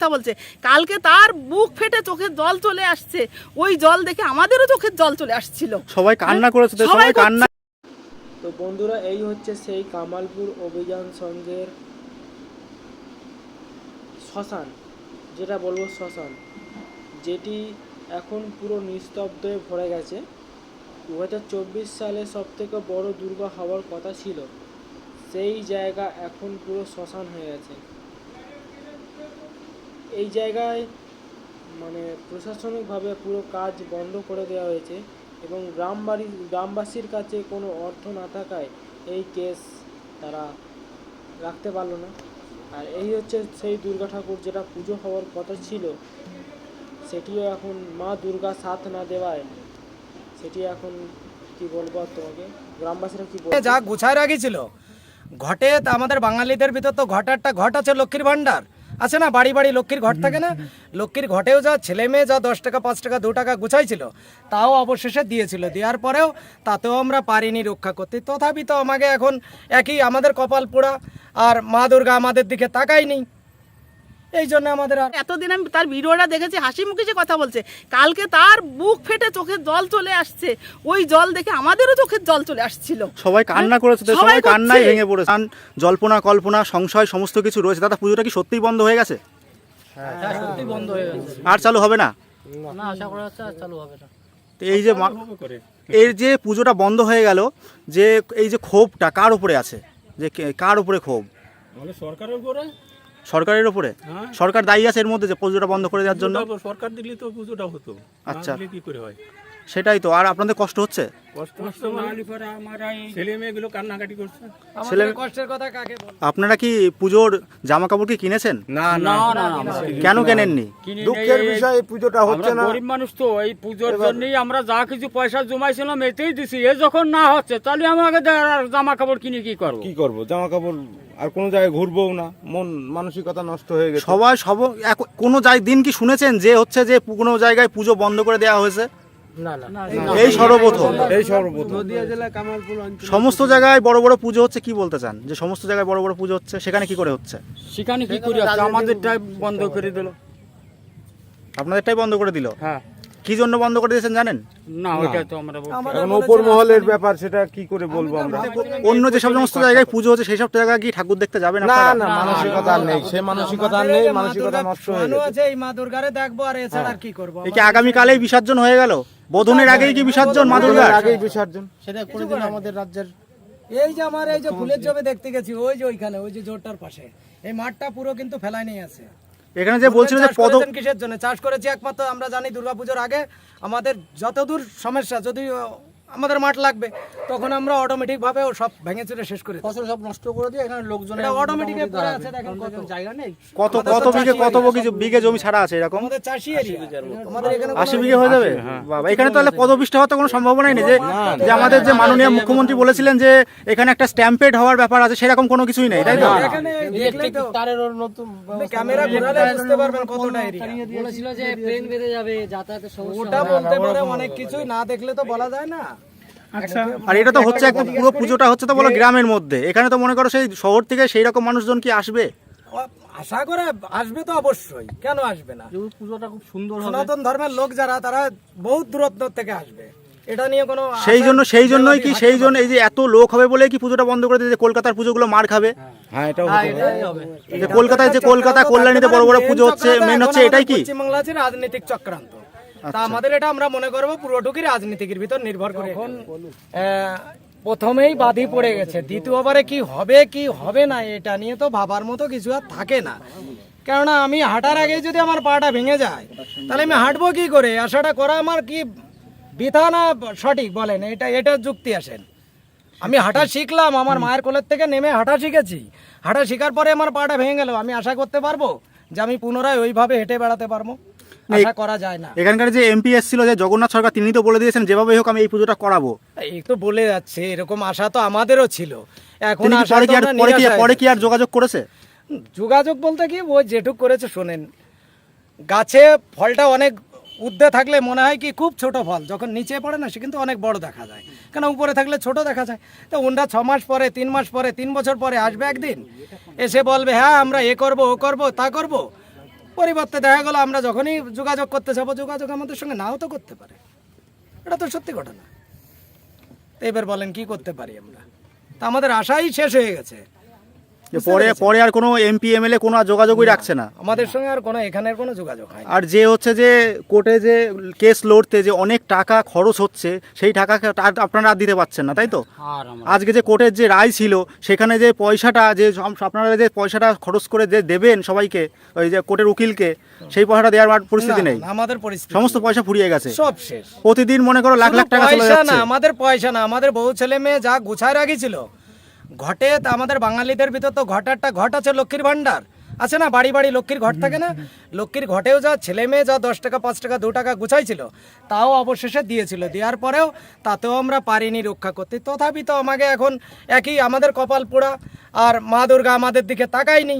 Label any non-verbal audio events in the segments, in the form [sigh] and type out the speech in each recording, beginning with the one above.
কথা বলছে কালকে তার বুক ফেটে চোখের জল চলে আসছে। ওই জল দেখে আমাদেরও চোখের জল চলে আসছিল। সবাই কান্না করেছে সবাই কান্না তো বন্ধুরা এই হচ্ছে সেই কামালপুর অভিযান সংঘের শ্মশান যেটা বলব শ্মশান যেটি এখন পুরো নিস্তব্ধে ভরে গেছে। দু হাজার চব্বিশ সালে সব থেকে বড় দুর্গা হওয়ার কথা ছিল। সেই জায়গা এখন পুরো শ্মশান হয়ে গেছে। এই জায়গায় মানে প্রশাসনিকভাবে পুরো কাজ বন্ধ করে দেওয়া হয়েছে এবং গ্রামবাড়ি, গ্রামবাসীর কাছে কোনো অর্থ না থাকায় এই কেস তারা রাখতে পারল না। আর এই হচ্ছে সেই দুর্গা ঠাকুর যেটা পুজো হওয়ার কথা ছিল, সেটিও এখন মা দুর্গা সাথ না দেওয়ায় সেটি এখন কি বলব তোমাকে? গ্রামবাসীরা কি বলবে যা গুছায় রাখিছিল ঘটে আমাদের বাঙালিদের ভিতর তো ঘটারটা ঘট আছে লক্ষ্মীর ভাণ্ডার। আছে না, বাড়ি বাড়ি লক্ষ্মীর ঘর থাকে না। লক্ষ্মীর ঘটেও যা, ছেলে মেয়ে যা, দশ টাকা, পাঁচ টাকা, দু টাকা গুছাইছিল, তাও অবশেষে দিয়েছিল। দেওয়ার পরেও তাতেও আমরা পারিনি রক্ষা করতে। তথাপি তো আমাকে এখন একই, আমাদের কপাল পোড়া, আর মা দুর্গা আমাদের দিকে তাকায়নি। এই জন্য আমাদের আর এতদিন আমি তার ভিডিওটা দেখেছি হাসি মুখে সে কথা বলছে। কালকে তার বুক ফেটে চোখের জল চলে আসছে। ওই জল দেখে আমাদেরও চোখের জল চলে আসছিল। সবাই কান্না করেছে তো সবাই সবাই কান্নায় ভেঙে পড়েছে। কারণ জল্পনা কল্পনা সংশয় সমস্ত কিছু রয়েছে। দাদা পুজোটা কি সত্যিই বন্ধ হয়ে গেছে? সত্যি বন্ধ হয়ে গেছে। আর চালু হবে না? না আশা করা যাচ্ছে আর চালু হবে না। তো এই যে মা- এর যে পুজোটা বন্ধ হয়ে গেল যে এই যে ক্ষোভটা কার উপরে আছে? যে কে- কার উপরে ক্ষোভ? মানে সরকারের উপরে? সরকারের উপরে? হ্যাঁ। সরকার দায়ী আছে এর মধ্যে যে পুজোটা বন্ধ করে দেওয়ার জন্য? সরকার দিলে তো পুজোটা হতো। আচ্ছা। কি করে হয়? সেটাই তো আর আপনাদের কষ্ট হচ্ছে? মানে? আপনারা কি পুজোর জামা কাপড় কি কিনেছেন? না না। কেন কেনেননি? দুঃখের বিষয় এই পুজোটা হচ্ছে না। গরিব মানুষ তো এই পুজোর জন্যই আমরা যা কিছু পয়সা জমাইছিলাম এতেই দিছি। এ যখন না হচ্ছে তাহলে আমাকে জামা কাপড় কিনে কি করব? কি করব? জামা কাপড় আর কোনো জায়গায় ঘুরবো না। মন মানসিকতা নষ্ট হয়ে গেছে। সবাই সব কোনো জায় দিন কি শুনেছেন যে হচ্ছে যে কোনো জায়গায় পুজো বন্ধ করে দেওয়া হয়েছে? এই সর্বপ্রথম। এই সর্বপ্রথম। সমস্ত জায়গায় বড় বড় পুজো হচ্ছে কি বলতে চান? যে সমস্ত জায়গায় বড় বড় পুজো হচ্ছে সেখানে কি করে হচ্ছে? সেখানে কি করি? আমাদেরটাই বন্ধ করে দিল। আপনাদেরটাই বন্ধ করে দিল? হ্যাঁ। কি জন্য বন্ধ করে দিয়েছেন জানেন? না ওইটা তো আমরা এখন ওপর মহলের ব্যাপার সেটা কি করে বলব আমরা? অন্য যে সব সমস্ত জায়গায় পুজো হচ্ছে সেই সব জায়গায় কি ঠাকুর দেখতে যাবেন না না মানসিকতা আর নেই সে মানসিকতা আর নেই মানসিকতা নষ্ট হয়ে গেছে। আছে এই মা দুর্গারে দেখব আর এছাড়া আর কি করব? এই কি আগামীকালেই বিসর্জন হয়ে গেল। বোধনের আগেই কি বিসর্জন মা দুর্গার? আগেই বিসর্জন। সেটা কোনোদিন আমাদের রাজ্যের এই যে আমার এই যে ফুলের জমি দেখতে গেছি ওই যে ওইখানে ওই যে জোরটার পাশে। এই মাঠটা পুরো কিন্তু ফেলাই নিয়ে আছে। এখানে যে বলছিল যে পদ কিসের জন্য? চাষ করেছি একমাত্র আমরা জানি দুর্গাপুজোর আগে। আমাদের যতদূর সমস্যা যদি আমাদের মাঠ লাগবে তখন আমরা অটোমেটিক ভাবে ও সব ভেঙে চুরে শেষ করে ফসল সব নষ্ট করে দিয়ে এখানে লোকজন অটোমেটিক পড়ে আছে দেখেন কত জায়গা নেই কত কত বিঘে কত বিঘে বিঘে জমি ছাড়া আছে এরকম আমাদের চাষি এরিয়া আমাদের এখানে আশি বিঘে হয়ে যাবে বাবা এখানে তাহলে পদপিষ্ট হওয়ার তো কোনো সম্ভাবনাই নেই যে যে আমাদের যে মাননীয় মুখ্যমন্ত্রী বলেছিলেন যে এখানে একটা স্ট্যাম্পেড হওয়ার ব্যাপার আছে সেরকম কোনো কিছুই নেই তাই তো এখানে দেখলেই তো তারের নতুন ক্যামেরা ঘোরালে বুঝতে পারবেন কতটা এরিয়া বলেছিল যে প্লেন বেঁধে যাবে যাতায়াতের সমস্যা ওটা বলতে পারে অনেক কিছুই না দেখলে তো বলা যায় না আর এটা তো হচ্ছে একদম পুরো পুজোটা হচ্ছে তো বলো গ্রামের মধ্যে। এখানে তো মনে করো সেই শহর থেকে সেই রকম মানুষজন কি আসবে? আশা করে আসবে তো অবশ্যই। কেন আসবে না? পুজোটা খুব সুন্দর সনাতন ধর্মের লোক যারা তারা বহুত দূরত্ব থেকে আসবে। এটা নিয়ে কোনো সেই জন্য সেই জন্যই কি সেই জন্য এই যে এত লোক হবে বলে কি পুজোটা বন্ধ করে দিয়েছে? কলকাতার পুজোগুলো মার খাবে? হ্যাঁ। এটাও হতে পারে। এটাই হবে যে কলকাতায় যে কলকাতা কল্যাণীতে বড় বড় পুজো হচ্ছে মেন হচ্ছে এটাই কি? পশ্চিমবাংলা আছে রাজনৈতিক চক্রান্ত। তা আমাদের এটা আমরা মনে করব পুরোটুকি রাজনীতির ভিতর নির্ভর করে। এখন প্রথমেই বাধি পড়ে গেছে। দ্বিতীয়বারে কি হবে কি হবে না এটা নিয়ে তো ভাবার মতো কিছু আর থাকে না। কেননা আমি হাঁটার আগে যদি আমার পাটা ভেঙে যায় তাহলে আমি হাঁটবো কি করে? আশাটা করা আমার কি বৃথা না সঠিক বলেন? এটা এটা যুক্তি আসেন। আমি হাঁটা শিখলাম আমার মায়ের কোলের থেকে নেমে হাঁটা শিখেছি। হাঁটা শেখার পরে আমার পাটা ভেঙে গেল। আমি আশা করতে পারব যে আমি পুনরায় ওইভাবে হেঁটে বেড়াতে পারব? আশা করা যায় না। এখানকার যে এমপি এসেছিল যে জগন্নাথ সরকার তিনি তো বলে দিয়েছেন যেভাবে হোক আমি এই পুজোটা করাবো। এই তো বলে যাচ্ছে এরকম আশা তো আমাদেরও ছিল। এখন পরে কি আর পরে কি পরে কি আর যোগাযোগ করেছে? যোগাযোগ বলতে কি ওই যেটুক করেছে শোনেন। গাছে ফলটা অনেক উদ্দে থাকলে মনে হয় কি খুব ছোট ফল। যখন নিচে পড়ে না সে কিন্তু অনেক বড় দেখা যায়। কেন উপরে থাকলে ছোট দেখা যায়? তো ওনরা ছ মাস পরে তিন মাস পরে তিন বছর পরে আসবে একদিন। এসে বলবে হ্যাঁ আমরা এ করব ও করব তা করব। পরিবর্তে দেখা গেলো আমরা যখনই যোগাযোগ করতে যাব, যোগাযোগ আমাদের সঙ্গে নাও তো করতে পারে। এটা তো সত্যি ঘটনা। এবার বলেন কি করতে পারি আমরা? তা আমাদের আশাই শেষ হয়ে গেছে। যে পরে পরে আর কোনো এমপি এমএলএ কোনো আর যোগাযোগই রাখছে না। আমাদের সঙ্গে আর কোনো এখানের কোনো যোগাযোগ হয় আর যে হচ্ছে যে কোর্টে যে কেস লড়তে যে অনেক টাকা খরচ হচ্ছে সেই টাকা আপনারা আর দিতে পারছেন না তাই তো? আজকে যে কোর্টের যে রায় ছিল সেখানে যে পয়সাটা যে আপনারা যে পয়সাটা খরচ করে যে দেবেন সবাইকে ওই যে কোর্টের উকিলকে সেই পয়সাটা দেওয়ার পরিস্থিতি নেই। আমাদের পরিস্থিতি সমস্ত পয়সা ফুরিয়ে গেছে। সব শেষ। প্রতিদিন মনে করো লাখ লাখ টাকা চলে পয়সা না যাচ্ছে। আমাদের পয়সা না আমাদের বউ ছেলে মেয়ে যা গুছায় রাখিছিল ঘটে তা আমাদের বাঙালিদের ভিতর তো ঘটারটা ঘট আছে লক্ষ্মীর ভাণ্ডার। আছে না? বাড়ি বাড়ি লক্ষ্মীর ঘট থাকে না? লক্ষ্মীর ঘটেও যা ছেলে মেয়ে যা দশ টাকা, পাঁচ টাকা, দু টাকা গুছাইছিল, তাও অবশেষে দিয়েছিল। দেওয়ার পরেও তাতেও আমরা পারিনি রক্ষা করতে। তথাপি তো আমাকে এখন একই, আমাদের কপাল পোড়া, আর মা দুর্গা আমাদের দিকে তাকায়নি।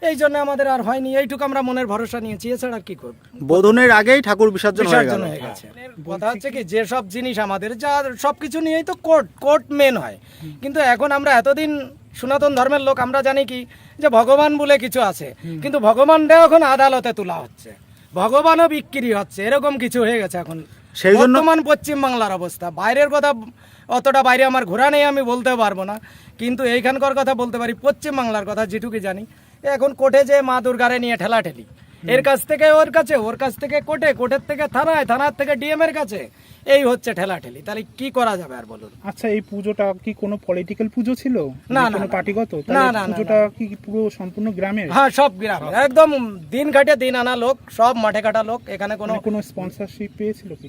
এই জন্য আমাদের আর হয়নি এইটুকু আমরা মনের ভরসা নিয়েছি এছাড়া কি করব? বোধনের আগেই ঠাকুর বিসর্জন হয়ে গেল। হয়ে গেছে। কথা হচ্ছে কি যে সব জিনিস আমাদের যা সব কিছু নিয়েই তো কোর্ট কোর্ট মেন হয়। কিন্তু এখন আমরা এতদিন সনাতন ধর্মের লোক আমরা জানি কি যে ভগবান বলে কিছু আছে। কিন্তু ভগবানটাও এখন আদালতে তোলা হচ্ছে। ভগবানও বিক্রি হচ্ছে এরকম কিছু হয়ে গেছে এখন। সেই জন্য- বর্তমান পশ্চিম বাংলার অবস্থা। বাইরের কথা অতটা বাইরে আমার ঘোরা নেই আমি বলতে পারব না। কিন্তু এইখানকার কথা বলতে পারি পশ্চিম বাংলার কথা যেটুকু জানি। এখন কোর্টে যে মা দুর্গারে নিয়ে ঠেলাঠেলি। এর কাছ থেকে ওর কাছে, ওর কাছ থেকে কোর্টে, কোর্টের থেকে থানায়, থানার থেকে ডিএম এর কাছে। এই হচ্ছে ঠেলাঠেলি। তাহলে কি করা যাবে আর বলুন? আচ্ছা এই পুজোটা কি কোনো পলিটিক্যাল পুজো ছিল? না, মানে না, পার্টিগত? না, না, না, পুজোটা কি পুরো সম্পূর্ণ গ্রামের? হ্যাঁ সব গ্রামে একদম দিন কাটে দিন আনা লোক সব মাঠে কাটা লোক এখানে কোনো মানে কোনো স্পন্সরশিপ পেয়েছিল কি?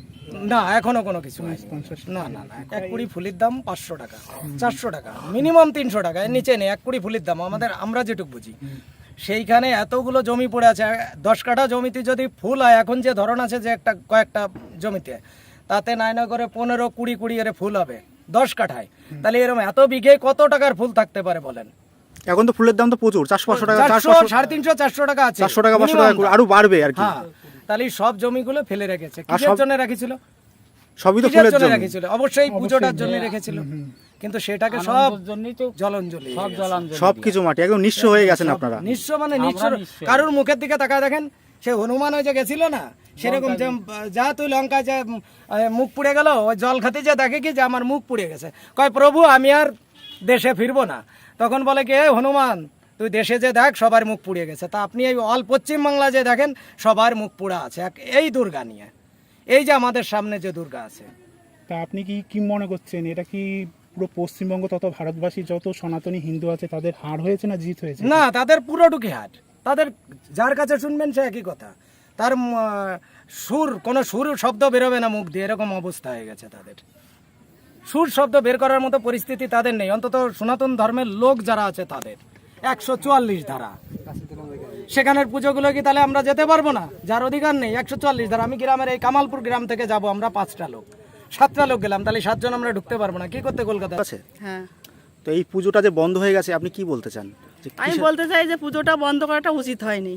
না এখনও কোনো কিছু স্পন্সরশিপ না না না এক কুড়ি ফুলির দাম পাঁচশো টাকা চারশো টাকা মিনিমাম তিনশো টাকা এর নিচে নেই এক কুড়ি ফুলির দাম আমাদের আমরা যেটুক বুঝি। সেইখানে এতগুলো জমি পড়ে আছে দশ কাঠা জমিতে যদি ফুল হয় এখন যে ধরন আছে যে একটা কয়েকটা জমিতে তাতে নাই না করে পনেরো কুড়ি কুড়ি এর ফুল হবে দশ কাঠায়। তাহলে এরকম এত বিঘে কত টাকার ফুল থাকতে পারে বলেন? এখন তো ফুলের দাম তো প্রচুর চারশো পাঁচশো টাকা চারশো সাড়ে তিনশো চারশো টাকা আছে। চারশো টাকা পাঁচশো টাকা আরও বাড়বে আর কি। হ্যাঁ তাহলে সব জমিগুলো ফেলে রেখেছে। কিসের জন্য রাখিছিল? সবই তো ফুলের জন্য রেখেছিল? অবশ্যই পুজোটার জন্য রেখেছিল। কিন্তু সেটাকে সব আনন্দের জন্যই তো জলঞ্জলি সব জলাঞ্জলি। সব কিছু মাটি একদম নিঃস্ব হয়ে গেছেন আপনারা। নিঃস্ব মানে নিঃস্ব। নিঃস্ব। কারোর মুখের দিকে তাকায় দেখেন সে হনুমান হয়ে যে গেছিল না? সেরকম যে যা তুই লঙ্কা যে মুখ পুড়ে গেল ওই জল খাতে যে দেখে কি যে আমার মুখ পুড়ে গেছে। কয় প্রভু আমি আর দেশে ফিরবো না। তখন বলে কি "এ হনুমান তুই দেশে যে দেখ সবার মুখ পুড়ে গেছে। তা আপনি এই অল পশ্চিম বাংলা যে দেখেন সবার মুখ পুড়া আছে। এক- এই দুর্গা নিয়ে। এই যে আমাদের সামনে যে দুর্গা আছে। তা আপনি কি কি মনে করছেন? এটা কি পুরো পশ্চিমবঙ্গ তত ভারতবাসী যত সনাতনী হিন্দু আছে তাদের হার হয়েছে না জিত হয়েছে? না তাদের পুরোটুকি হাট তাদের যার কাছে শুনবেন সে একই কথা। তার সুর কোনো সুর শব্দ বেরোবে না মুখ দিয়ে এরকম অবস্থা হয়ে গেছে তাদের। সুর শব্দ বের করার মতো পরিস্থিতি তাদের নেই অন্তত সনাতন ধর্মের লোক যারা আছে তাদের। একশো চুয়াল্লিশ ধারা। সেখানের পুজোগুলো কি তাহলে আমরা যেতে পারব না? যার অধিকার নেই একশো চুয়াল্লিশ ধারা। আমি গ্রামের এই কামালপুর গ্রাম থেকে যাব আমরা পাঁচটা লোক। সাতটা লোক গেলাম তাহলে সাতজন আমরা ঢুকতে পারব না। কি করতে কলকাতা আছে? হ্যাঁ। তো এই পুজোটা যে বন্ধ হয়ে গেছে আপনি কি বলতে চান? আমি বলতে চাই যে পুজোটা বন্ধ করাটা উচিত হয়নি।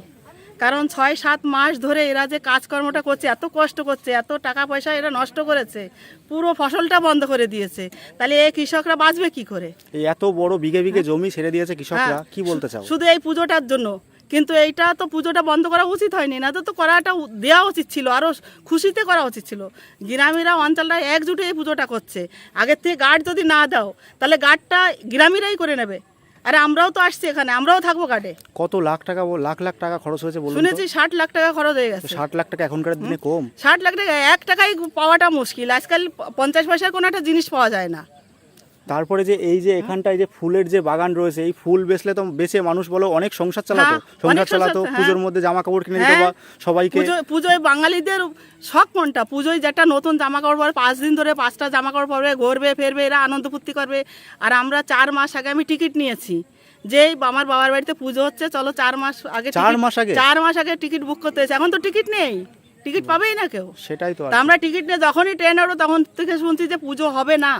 কারণ ছয় সাত মাস ধরে এরা যে কাজকর্মটা করছে এত কষ্ট করছে এত টাকা পয়সা এরা নষ্ট করেছে পুরো ফসলটা বন্ধ করে দিয়েছে। তাহলে এই কৃষকরা বাঁচবে কি করে? এত বড় বিঘে বিঘে জমি ছেড়ে দিয়েছে কৃষকরা হ্যাঁ। কি বলতে চাও? শুধু এই পুজোটার জন্য। কিন্তু এইটা তো পুজোটা বন্ধ করা উচিত হয়নি না তো তো করাটা দেওয়া উচিত ছিল আরও খুশিতে করা উচিত ছিল। গ্রামীরা অঞ্চলটা একজুটে এই পুজোটা করছে। আগের থেকে গার্ড যদি না দাও তাহলে গার্ডটা গ্রামীরাই করে নেবে। আরে আমরাও তো আসছি এখানে আমরাও থাকব কাটে কত লাখ টাকা লাখ লাখ টাকা খরচ হয়েছে বলুন? শুনেছি ষাট লাখ টাকা খরচ হয়ে গেছে। ষাট লাখ টাকা এখনকার দিনে কম। ষাট লাখ টাকা এক টাকাই পাওয়াটা মুশকিল। আজকাল পঞ্চাশ পয়সার কোনো একটা জিনিস পাওয়া যায় না। তারপরে যে এই যে এখানটায় যে ফুলের যে বাগান রয়েছে এই ফুল বেচলে তো বেচে মানুষ বলো অনেক সংসার চালাতো। হ্যাঁ, সংসার চালাতো হ্যাঁ। পুজোর মধ্যে জামা কাপড় কিনে দিত হ্যাঁ। বা সবাইকে পুজোয় বাঙালিদের শখ কোনটা? পুজোয় যেটা নতুন জামা কাপড় পরে পাঁচ দিন ধরে পাঁচটা জামা কাপড় পরবে ঘুরবে ফেরবে এরা আনন্দ ফুর্তি করবে। আর আমরা চার মাস আগে আমি টিকিট নিয়েছি। যে আমার বাবার বাড়িতে পুজো হচ্ছে চলো চার মাস আগে চার মাস আগে? চার মাস আগে টিকিট বুক করতে হয়েছে। এখন তো টিকিট নেই। টিকিট পাবেই না কেউ। সেটাই তো আমরা টিকিট নিয়ে যখনই ট্রেন ওঠো তখন থেকে শুনছি যে পুজো হবে না।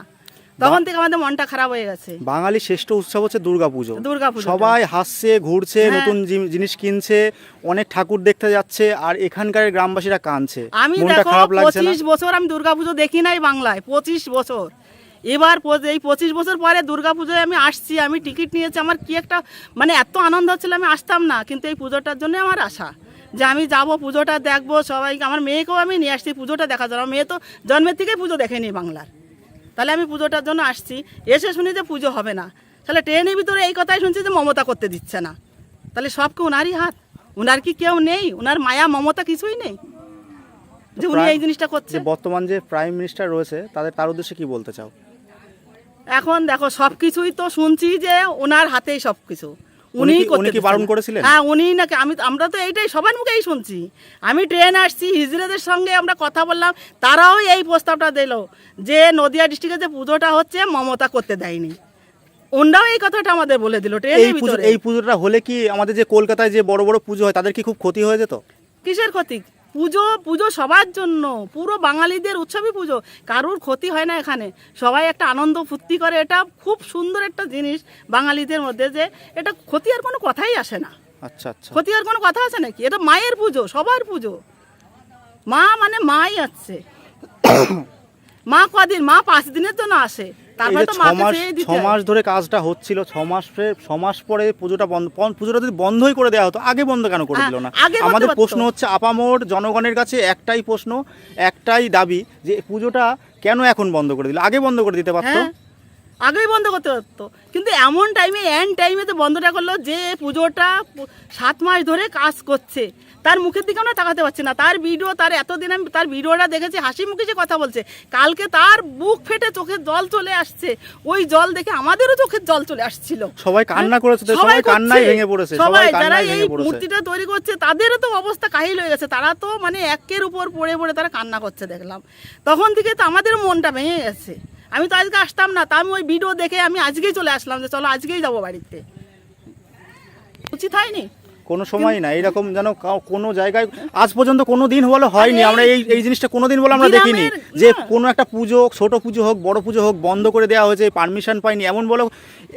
তখন থেকে আমাদের মনটা খারাপ হয়ে গেছে। বাঙালির শ্রেষ্ঠ উৎসব হচ্ছে দুর্গাপুজো। দুর্গাপুজোটা। সবাই হাসছে ঘুরছে হ্যাঁ। নতুন জিনিস কিনছে অনেক ঠাকুর দেখতে যাচ্ছে আর এখানকার গ্রামবাসীরা কাঁদছে। আমি দেখো পঁচিশ বছর আমি দুর্গাপুজো দেখি নাই বাংলায় পঁচিশ বছর। এবার এই পঁচিশ বছর পরে দুর্গা পুজোয় আমি আসছি আমি টিকিট নিয়েছি আমার কি একটা মানে এত আনন্দ হচ্ছিল আমি আসতাম না কিন্তু এই পুজোটার জন্য আমার আশা। যে আমি যাব পুজোটা দেখব সবাইকে আমার মেয়েকেও আমি নিয়ে আসছি পুজোটা দেখা যাবে মেয়ে তো জন্মের থেকেই পুজো দেখেনি বাংলার। তাহলে আমি পুজোটার জন্য আসছি। এসে শুনি যে পুজো হবে না। তাহলে ট্রেনের ভিতরে এই কথাই শুনছি যে মমতা করতে দিচ্ছে না। তাহলে সব কি ওনারই হাত? ওনার কি কেউ নেই? ওনার মায়া মমতা কিছুই নেই? যে উনি এই জিনিসটা করছে। বর্তমান যে প্রাইম মিনিস্টার রয়েছে তাদের তার উদ্দেশ্যে কি বলতে চাও? এখন দেখো সব কিছুই তো শুনছি যে ওনার হাতেই সব কিছু উনি কি বারণ করেছিলেন? হ্যাঁ উনি নাকি আমি আমরা তো এইটাই সবার মুখেই শুনছি। আমি ট্রেন আসছি হিজড়েদের সঙ্গে আমরা কথা বললাম তারাও এই প্রস্তাবটা দিল যে নদিয়া ডিস্ট্রিক্টে যে পুজোটা হচ্ছে মমতা করতে দেয়নি। ওনারাও এই কথাটা আমাদের বলে দিল ট্রেনের ভিতরে। এই পুজোটা হলে কি আমাদের যে কলকাতায় যে বড় বড় পুজো হয় তাদের কি খুব ক্ষতি হয়ে যেত? কিসের ক্ষতি? পুজো পুজো সবার জন্য। পুরো বাঙালিদের উৎসবই পুজো। কারোর ক্ষতি হয় না এখানে। সবাই একটা আনন্দ ফুর্তি করে। এটা খুব সুন্দর একটা জিনিস বাঙালিদের মধ্যে যে এটা ক্ষতি আর কোনো কথাই আসে না। আচ্ছা আচ্ছা। ক্ষতি আর কোনো কথা আছে নাকি? এটা মায়ের পুজো সবার পুজো। মা মানে মাই আছে [coughs] মা কদিন? মা পাঁচ দিনের জন্য আসে। এই তারপরে তো ছ মাস চেয়ে ছ মাস ধরে কাজটা হচ্ছিল ছ মাস পরে- পুজোটা বন্ধ পুজোটা যদি বন্ধই করে দেওয়া হতো আগে বন্ধ কেন করে হ্যাঁ, দিল না? আমাদের প্রশ্ন হচ্ছে আপামোর জনগণের কাছে একটাই প্রশ্ন একটাই দাবি যে পুজোটা কেন এখন বন্ধ করে দিল? আগে বন্ধ করে দিতে পারতো? হ্যাঁ আগেই বন্ধ করতে পারতো। কিন্তু এমন টাইমে এন টাইমে তো বন্ধটা করল যে পুজোটা সাত মাস ধরে কাজ করছে। তার মুখের দিকে আমরা তাকাতে পারছি না। তার ভিডিও তার এতদিন আমি তার ভিডিওটা দেখেছি হাসি মুখে সে কথা বলছে কালকে তার বুক ফেটে চোখের জল চলে আসছে। ওই জল দেখে আমাদেরও চোখের জল চলে আসছিল। সবাই কান্না করেছে সবাই কান্নায় ভেঙে পড়েছে সবাই যারা এই মূর্তিটা তৈরি করছে তাদেরও তো অবস্থা কাহিল হয়ে গেছে। তারা তো মানে একের উপর পড়ে পড়ে তারা কান্না করছে দেখলাম। তখন থেকে তো আমাদেরও মনটা ভেঙে গেছে। আমি তো আজকে আসতাম না তা আমি ওই ভিডিও দেখে আমি আজকেই চলে আসলাম যে চলো আজকেই যাব বাড়িতে। উচিত হয়নি? কোনো সময় না এরকম যেন কোনো জায়গায় আজ পর্যন্ত কোনো দিন বলে হয়নি আমরা এই এই জিনিসটা কোনো দিন বলে আমরা দেখিনি যে। কোনো একটা পুজো ছোট পুজো হোক বড় পুজো হোক বন্ধ করে দেওয়া হয়েছে পারমিশন পাইনি এমন বলে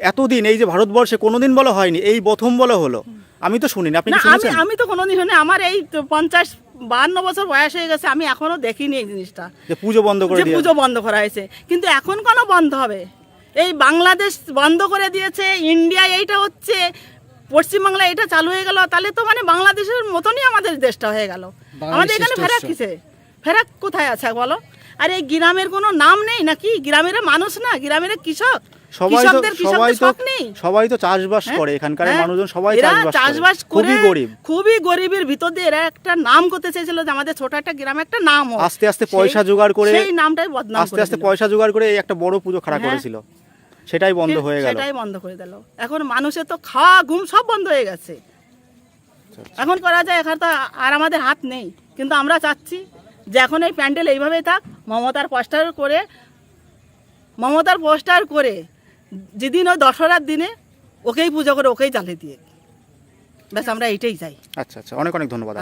এতদিন এই যে ভারতবর্ষে কোনো দিন বলে হয়নি এই প্রথম বলে হলো। আমি তো শুনিনি আপনি আমি শুনেছেন? আমি তো কোনোদিন শুনি আমার এই পঞ্চাশ বান্ন বছর বয়স হয়ে গেছে আমি এখনও দেখিনি এই জিনিসটা। যে পুজো বন্ধ করে দিয়ে পুজো বন্ধ করা হয়েছে কিন্তু এখন কেন বন্ধ হবে? এই বাংলাদেশ বন্ধ করে দিয়েছে ইন্ডিয়া এইটা হচ্ছে পশ্চিমবাংলা এটা চালু হয়ে গেল তাহলে তো মানে বাংলাদেশের মতনই আমাদের দেশটা হয়ে গেল। আমাদের এখানে ফেরাক কিসে? ফেরাক কোথায় আছে বলো? আর এই গ্রামের কোনো নাম নেই নাকি? গ্রামের মানুষ না গ্রামের কৃষক। সবাই তো সবাই তো সবাই তো চাষবাস হ্যাঁ? করে এখানকার হ্যাঁ? মানুষজন সবাই চাষবাস করে। খুবই গরিব। খুবই গরিবের ভিতর দিয়ে এরা একটা নাম করতে চেয়েছিল যে আমাদের ছোট একটা গ্রামে একটা নাম হোক। আস্তে আস্তে পয়সা জোগাড় করে সেই নামটাই বদনাম আস্তে আস্তে পয়সা জোগাড় করে এই একটা বড় পুজো খাড়া হ্যাঁ। করেছিল। সেটাই বন্ধ হয়ে গেল। সেটাই বন্ধ করে দিল। এখন মানুষের তো খাওয়া ঘুম সব বন্ধ হয়ে গেছে। এখন করা যায় এখানে তো আর আমাদের হাত নেই। কিন্তু আমরা চাচ্ছি যে এখন এই প্যান্ডেল এইভাবেই থাক মমতার পোস্টার করে মমতার পোস্টার করে যেদিন ওই দশহরার দিনে ওকেই পুজো করে ওকেই জ্বালিয়ে দিয়ে। ব্যাস আমরা এইটাই চাই। আচ্ছা আচ্ছা। অনেক অনেক ধন্যবাদ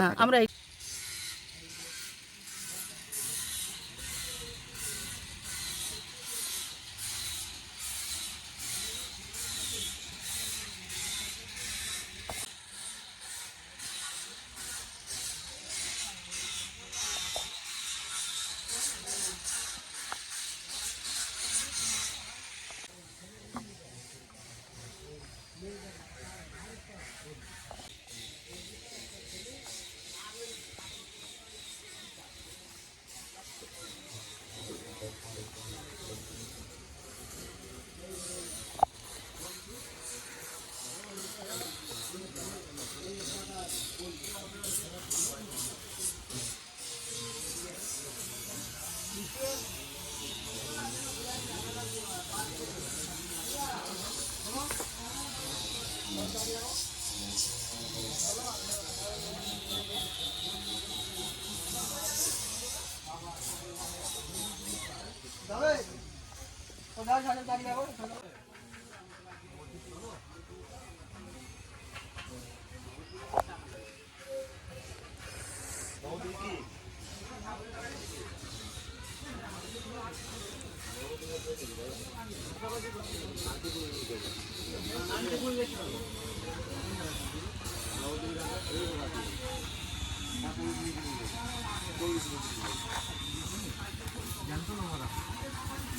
양손으로 하라.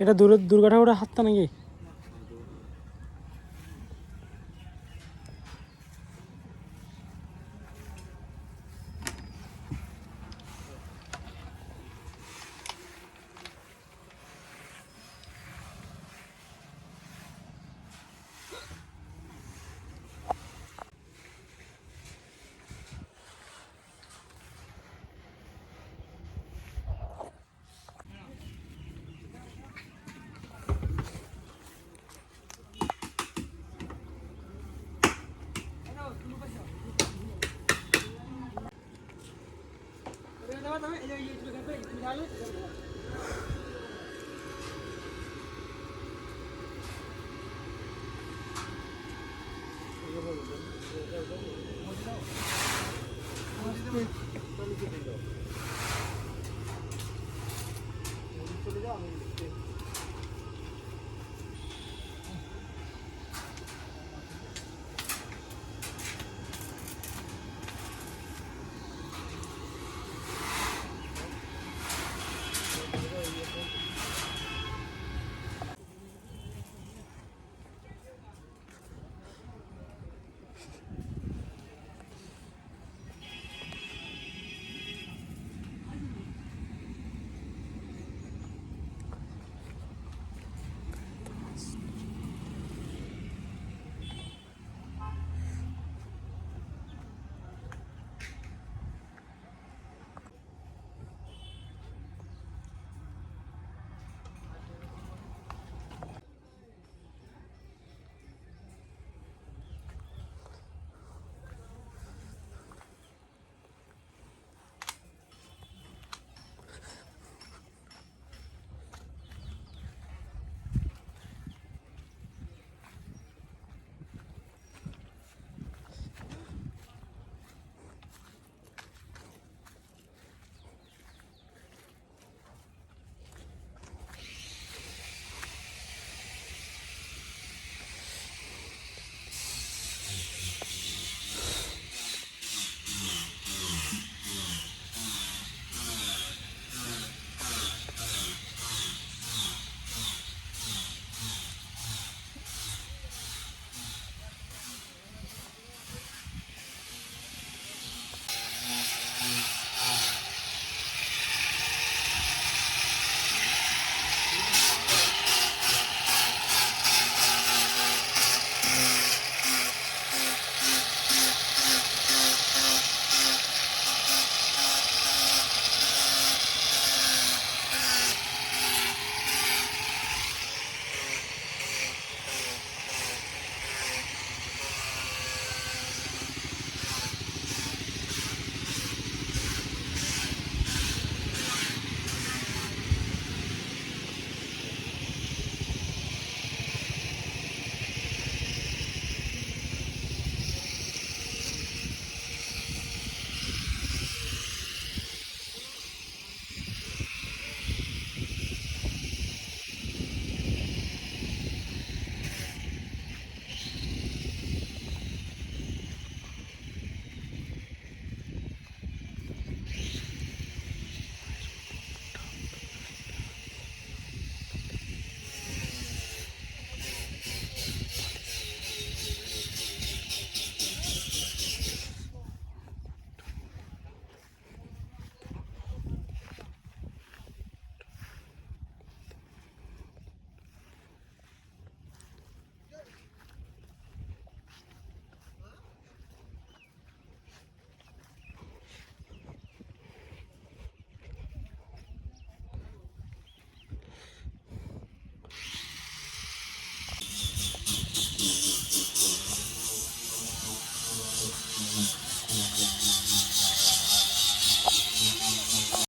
এটা দুর্গা ঠাকুরের হাতটা নাকি? Yang Yesus kata,